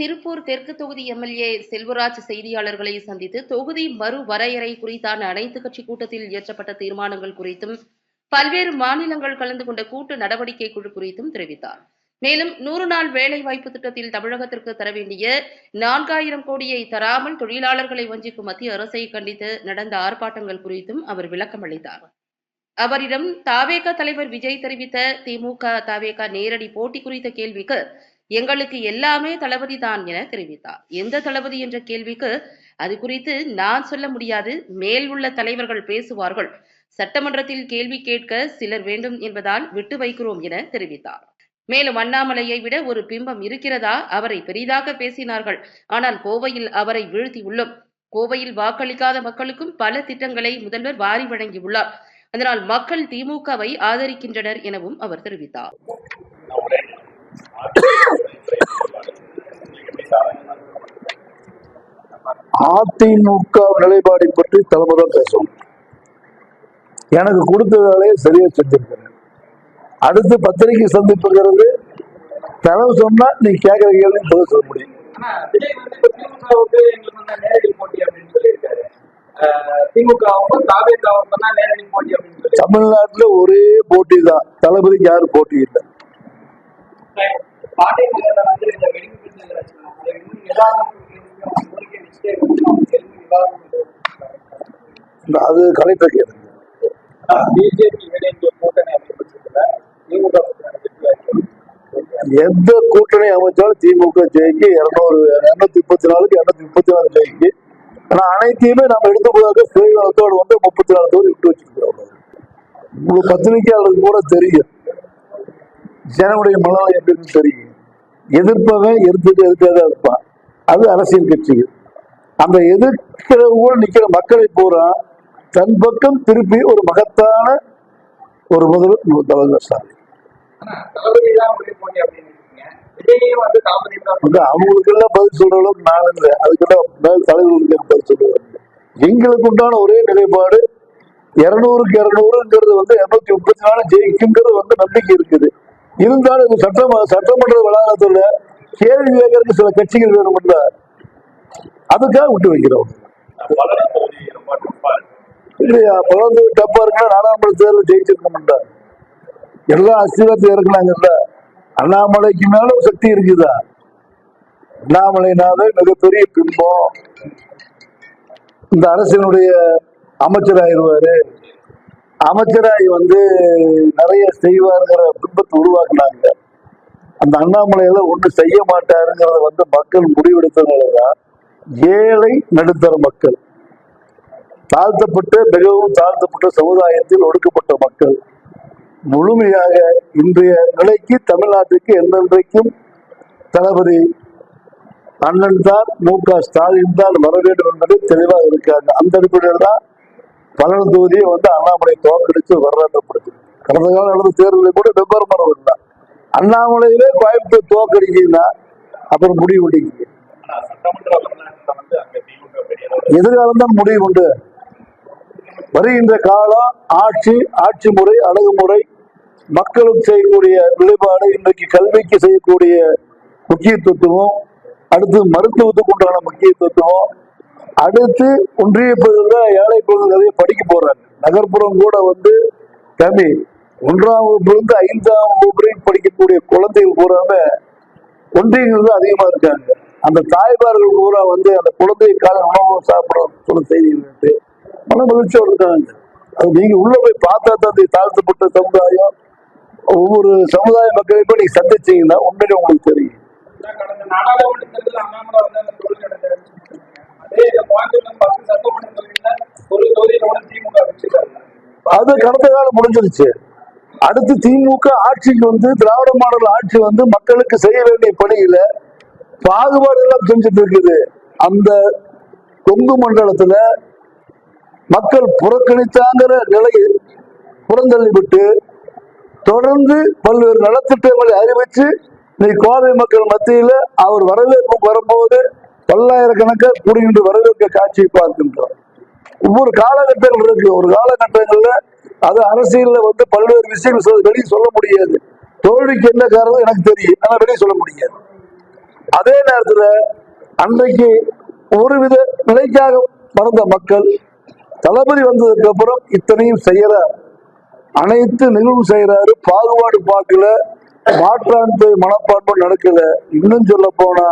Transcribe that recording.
திருப்பூர் தெற்கு தொகுதி எம்எல்ஏ செல்வராஜ் செய்தியாளர்களை சந்தித்து தொகுதி மறுவரையறை குறித்தான அனைத்து கட்சி கூட்டத்தில் இயற்றப்பட்ட தீர்மானங்கள் குறித்தும் பல்வேறு மாநிலங்கள் கலந்து கொண்ட கூட்டு நடவடிக்கை குழு குறித்தும் தெரிவித்தார். மேலும் நூறு நாள் வேலை வாய்ப்பு திட்டத்தில் தமிழகத்திற்கு தர வேண்டிய நான்காயிரம் கோடியை தராமல் தொழிலாளர்களை வஞ்சிக்கும் மத்திய அரசை கண்டித்து நடந்த ஆர்ப்பாட்டங்கள் குறித்தும் அவர் விளக்கம் அளித்தார். அவரிடம் தாவேக தலைவர் விஜய் தெரிவித்த திமுக தாவேக நேரடி போட்டி குறித்த கேள்விக்கு எங்களுக்கு எல்லாமே தளபதி தான் என தெரிவித்தார். எந்த தளபதி என்ற கேள்விக்கு அது குறித்து நான் சொல்ல முடியாது. மேல் உள்ள தலைவர்கள் பேசுவார்கள். சட்டமன்றத்தில் கேள்வி கேட்க சிலர் வேண்டும் என்பதால் விட்டு வைக்கிறோம் என தெரிவித்தார். மேலும் அண்ணாமலையை விட ஒரு பிம்பம் இருக்கிறதா? அவரை பெரிதாக பேசினார்கள். ஆனால் கோவையில் அவரை வீழ்த்தி உள்ளோம். கோவையில் வாக்களிக்காத மக்களுக்கும் பல திட்டங்களை முதல்வர் வாரி வழங்கியுள்ளார். அதனால் மக்கள் திமுகவை ஆதரிக்கின்றனர் எனவும் அவர் தெரிவித்தார். அதிமுக நிலைப்பாடை பற்றி தலைமை தான் பேசணும் எனக்கு கொடுத்த வேலையை சரியா செஞ்சிருக்கிறேன். அடுத்து பத்திரிகை சந்திப்புங்கிறது தலைவர் சொன்னா நீ கேட்கிற கேள்வி பதில் சொல்ல முடியும். தமிழ்நாட்டுல ஒரே போட்டி தான் தளபதிக்கு யாரும் போட்டி இல்லை. அதை கலெக்டர் கூட்டணி எந்த கூட்டணி அமைச்சாலும் திமுக ஜெயிக்கு இருநூறு இருநூத்தி முப்பத்தி நாலுக்கு இருநூத்தி முப்பத்தி நாலு ஜெயிக்கு. ஆனா அனைத்தையுமே நம்ம எடுத்து போதாக சுயநலத்தோடு வந்து முப்பத்தி நாலு தொகுதி விட்டு வச்சிருக்கிறோம். உங்களுக்கு பத்திரிகையாளருக்கு கூட தெரியும். ஜனங்களுடைய மனநிலை எப்படின்னு தெரியும். எதிர்ப்பவன் எதிர்த்துட்டு எதிர்க்காத இருப்பான். அது அரசியல் கட்சிகள். அந்த எதிர்க்கிறவங்க நிக்கிற மக்களை பூரா தன் பக்கம் திருப்பி ஒரு மகத்தான ஒரு முதல்வர் தலைவர் ஸ்டாலின் ஆனா தளபதி தான் ஒரே போட்டி அப்படின்னு இருக்கீங்க. விஜயும் வந்து தளபதி தான் வந்து அவங்களுக்கு எல்லாம் பதில் சொல்ற அளவுக்கு நான் இல்லை. அதுக்கெல்லாம் மேல் தலைவர்களுக்கு பதில் சொல்லுவாங்க எங்களுக்கு உண்டான ஒரே நிலைப்பாடு இருநூறுக்கு இருநூறுங்கிறது வந்து இருநூத்தி முப்பத்தி நாலு ஜெயிக்குங்கிறது வந்து நம்பிக்கை இருக்குது. இருந்தாலும் சட்டம் சட்டமன்ற வளாகத்துல கேள்வி கேட்கறதுக்கு சில கட்சிகள் வேணும்ல அதுக்காக விட்டு வைக்கிறோம். இல்லையா? பலந்து டப்பா இருக்குன்னா நாடாளுமன்ற தேர்தல் ஜெயிச்சிருக்க எல்லா அஸ்திரத்தையும் இருக்கிறாங்கல்ல அண்ணாமலைக்கு மேலும் சக்தி இருக்குதா? அண்ணாமலைனால மிகப்பெரிய பிம்பம். இந்த அரசினுடைய அமைச்சராயிருவாரு. அமைச்சராய் வந்து நிறைய செய்வாருங்கிற பிம்பத்தை உருவாக்குனாங்க. அந்த அண்ணாமலையில ஒன்று செய்ய மாட்டாருங்கிறத வந்து மக்கள் முடிவெடுத்ததுனாலதான் ஏழை நடுத்தர மக்கள் தாழ்த்தப்பட்ட மிகவும் தாழ்த்தப்பட்ட சமுதாயத்தில் ஒடுக்கப்பட்ட மக்கள் முழுமையாக இன்றைய நிலைக்கு தமிழ்நாட்டுக்கு என்றென்றைக்கும் தளபதி அண்ணன் தான் மு க ஸ்டாலின் தான் வர வேண்டும் என்பது தெளிவாக இருக்காங்க. அந்த அடிப்படையில் தான் பன்னெண்டு தொகுதியை வந்து அண்ணாமலை தோக்கடிச்சு வர்றாண்டப்படுது கடந்த காலம் நடந்த தேர்தலில் கூட வெவ்வேறு மரம் இருந்தான் அண்ணாமலையிலே கோயம்புத்தூர் தோக்கடிக்குன்னா அப்புறம் முடிவு முடிக்கு எதிர்காலம் தான் முடிவு உண்டு. வருகின்ற காலம் ஆட்சி ஆட்சி முறை அணுகுமுறை மக்களும் செய்யக்கூடிய நிலைப்பாடு இன்றைக்கு கல்விக்கு செய்யக்கூடிய முக்கியத்துவம் அடுத்து மருத்துவத்துக்கு உண்டான முக்கியத்துவம் அடுத்து ஒன்றிய பகுதியில் ஏழை படிக்க போறாங்க நகர்ப்புறம் கூட வந்து தமிழ் ஒன்றாம் வகுப்புலேருந்து ஐந்தாம் வகுப்பு வரைக்கும் படிக்கக்கூடிய குழந்தைகள் பூராம ஒன்றியங்கள் தான் அதிகமா இருக்காங்க. அந்த தாய்மார்கள் பூரா வந்து அந்த குழந்தைய கால உணவு சாப்பிடும் சொல்ல செய்திகள் மன மகிழ்ச்சியோடு இருக்காங்க. அது நீங்க உள்ள போய் பார்த்தா தான் தாழ்த்தப்பட்ட சமுதாயம் ஒவ்வொரு சமுதாய மக்களையும் போய் நீங்க சந்திச்சீங்கன்னா உண்மையிலே உங்களுக்கு தெரியும். ஒரு தொகுதியில் கூட திமுக வெற்றி பெறல அது கடந்த காலம் முடிஞ்சிருச்சு. அடுத்து திமுக ஆட்சிக்கு வந்து திராவிட மாடல் ஆட்சி வந்து மக்களுக்கு செய்ய வேண்டிய பணியில பாகுபாடு எல்லாம் செஞ்சுட்டு இருக்குது. அந்த கொங்கு மண்டலத்துல மக்கள் புறக்கணித்தாங்கிற நிலையை புறந்தள்ளி விட்டு தொடர்ந்து பல்வேறு நலத்திட்டங்களை அறிவிச்சு நீ கோவை மக்கள் மத்தியில அவர் வரவேற்பு வரும்போது பல்லாயிரக்கணக்காக கூடுகின்ற வரவேற்க காட்சியை பார்க்கின்றார் ஒவ்வொரு காலகட்டங்கள் இருக்கு. ஒரு காலகட்டங்கள்ல அது அரசியல்ல வந்து பல்வேறு விஷயங்கள் வெளியே சொல்ல முடியாது. தோல்விக்கு என்ன காரணம் எனக்கு தெரியும். ஆனா வெளியே சொல்ல முடியாது. அதே நேரத்துல அன்றைக்கு ஒருவித நிலைக்காக மறந்த மக்கள் தளபதி வந்ததுக்கு அப்புறம் இத்தனையும் செய்யறார் அனைத்து நிகழ்வு செய்யறாரு. பாகுபாடு பார்க்கல. மாற்றான் போய் மனப்பான்மை நடக்கல. இன்னும் சொல்ல போனா